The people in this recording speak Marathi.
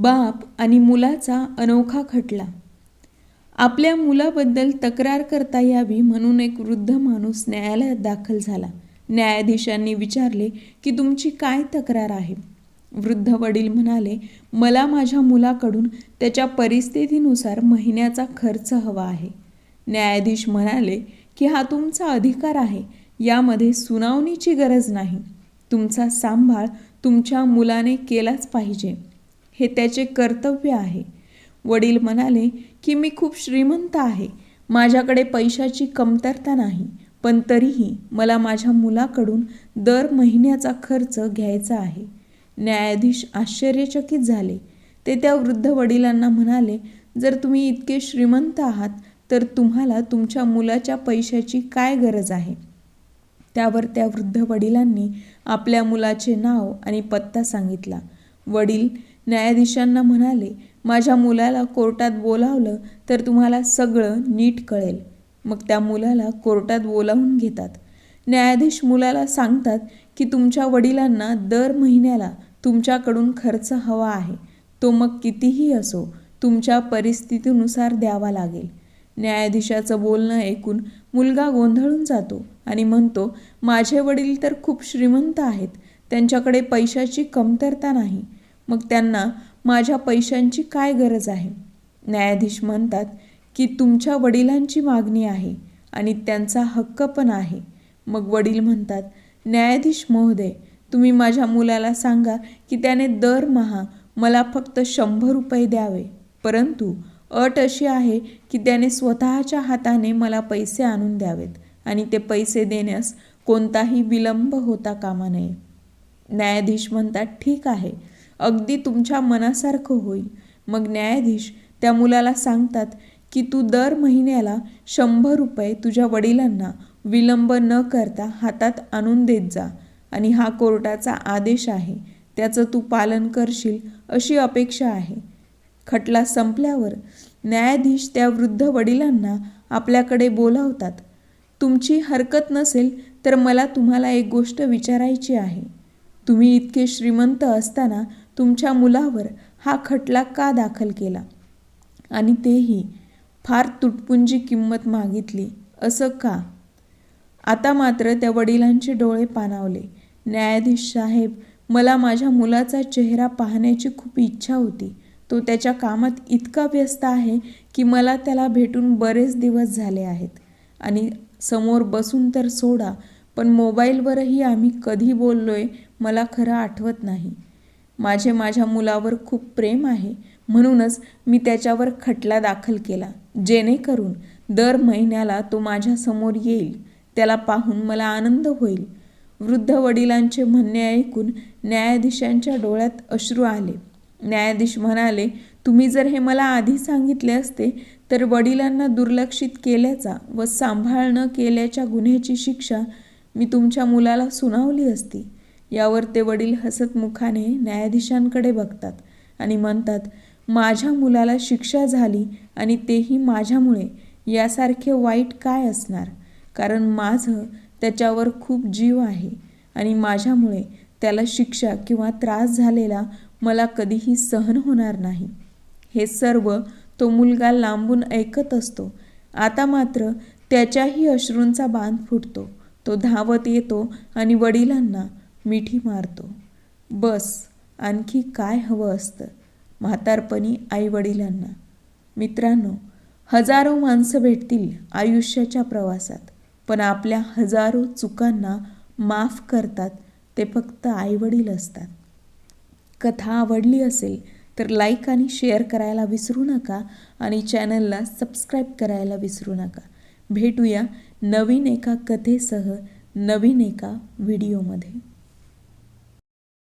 बाप आणि मुलाचा अनोखा खटला. आपल्या मुलाबद्दल तक्रार करता यावी म्हणून एक वृद्ध माणूस न्यायालयात दाखल झाला. न्यायाधीशांनी विचारले की तुमची काय तक्रार आहे? वृद्ध वडील म्हणाले मला माझ्या मुलाकडून त्याच्या परिस्थितीनुसार महिन्याचा खर्च हवा आहे. न्यायाधीश म्हणाले की हा तुमचा अधिकार आहे यामध्ये सुनावणीची गरज नाही. तुमचा सांभाळ तुमच्या मुलाने केलाच पाहिजे. हे त्याचे कर्तव्य आहे. वडील म्हणाले की मी खूप श्रीमंत आहे. माझ्याकडे पैशाची कमतरता नाही. पण तरीही मला माझ्या मुलाकडून दर महिन्याचा खर्च घ्यायचा आहे. न्यायाधीश आश्चर्यचकित झाले. ते त्या वृद्ध वडिलांना म्हणाले जर तुम्ही इतके श्रीमंत आहात तर तुम्हाला तुमच्या मुलाच्या पैशाची काय गरज आहे? त्यावर त्या वृद्ध वडिलांनी आपल्या मुलाचे नाव आणि पत्ता सांगितला. वडील न्यायाधीशांना म्हणाले माझ्या मुलाला कोर्टात बोलावलं तर तुम्हाला सगळं नीट कळेल. मग त्या मुलाला कोर्टात बोलावून घेतात. न्यायाधीश मुलाला सांगतात की तुमच्या वडिलांना दर महिन्याला तुमच्याकडून खर्च हवा आहे. तो मग कितीही असो तुमच्या परिस्थितीनुसार द्यावा लागेल. न्यायाधीशाचं बोलणं ऐकून मुलगा गोंधळून जातो आणि म्हणतो माझे वडील तर खूप श्रीमंत आहेत. त्यांच्याकडे पैशाची कमतरता नाही. मग त्यांना माझ्या पैशांची काय गरज आहे? न्यायाधीश म्हणतात की तुमच्या वडिलांची मागणी आहे आणि त्यांचा हक्क पण आहे. मग वडील म्हणतात न्यायाधीश महोदय तुम्ही माझ्या मुलाला सांगा की त्याने दरमहा मला फक्त शंभर रुपये द्यावे. परंतु अट अशी आहे की त्याने स्वतःच्या हाताने मला पैसे आणून द्यावेत आणि ते पैसे देण्यास कोणताही विलंब होता कामा नये. न्यायाधीश म्हणतात ठीक आहे. अगदी तुमच्या मनासारखं होईल. मग न्यायाधीश त्या मुलाला सांगतात की तू दर महिन्याला शंभर रुपये तुझ्या वडिलांना विलंब न करता हातात आणून देत जा आणि हा कोर्टाचा आदेश आहे. त्याचं तू पालन करशील अशी अपेक्षा आहे. खटला संपल्यावर न्यायाधीश त्या वृद्ध वडिलांना आपल्याकडे बोलावतात. तुमची हरकत नसेल तर मला तुम्हाला एक गोष्ट विचारायची आहे. तुम्ही इतके श्रीमंत असताना तुमच्या मुलावर हा खटला का दाखल केला? आणि तेही फार तुटपुंजी किंमत मागितली असं का? आता मात्र त्या वडिलांचे डोळे पाणावले. न्यायाधीश साहेब मला माझ्या मुलाचा चेहरा पाहण्याची खूप इच्छा होती. तो त्याच्या कामात इतका व्यस्त आहे की मला त्याला भेटून बरेच दिवस झाले आहेत. आणि समोर बसून तर सोडा पण मोबाईलवरही आम्ही कधी बोललोय मला खरं आठवत नाही. माझे माझ्या मुलावर खूप प्रेम आहे. म्हणूनच मी त्याच्यावर खटला दाखल केला. जेणेकरून दर महिन्याला तो माझ्यासमोर येईल. त्याला पाहून मला आनंद होईल. वृद्ध वडिलांचे म्हणणे ऐकून न्यायाधीशांच्या डोळ्यात अश्रू आले. न्यायाधीश म्हणाले तुम्ही जर हे मला आधी सांगितले असते तर वडिलांना दुर्लक्षित केल्याचा व सांभाळ न केल्याच्या गुन्ह्याची शिक्षा मी तुमच्या मुलाला सुनावली असती. यावर ते वडील हसत मुखाने न्यायाधीशांकडे बघतात आणि म्हणतात माझ्या मुलाला शिक्षा झाली आणि तेही माझ्यामुळे. यासारखे वाईट काय असणार? कारण माझं त्याच्यावर खूप जीव आहे आणि माझ्यामुळे त्याला शिक्षा किंवा त्रास झालेला मला कधीही सहन होणार नाही. हे सर्व तो मुलगा लांबून ऐकत असतो. आता मात्र त्याच्याही अश्रूंचा बांध फुटतो. तो धावत येतो आणि वडिलांना मिठी मारतो. बस आणखी काय हवं असतं? म्हातारपणी आईवडिलांना. मित्रांनो हजारो माणसं भेटतील आयुष्याच्या प्रवासात पण आपल्या हजारो चुकांना माफ करतात ते फक्त आईवडील असतात. कथा आवडली असेल तर लाईक आणि शेअर करायला विसरू नका आणि चॅनलला सबस्क्राईब करायला विसरू नका. भेटूया नवीन एका कथेसह नवीन एका व्हिडिओमध्ये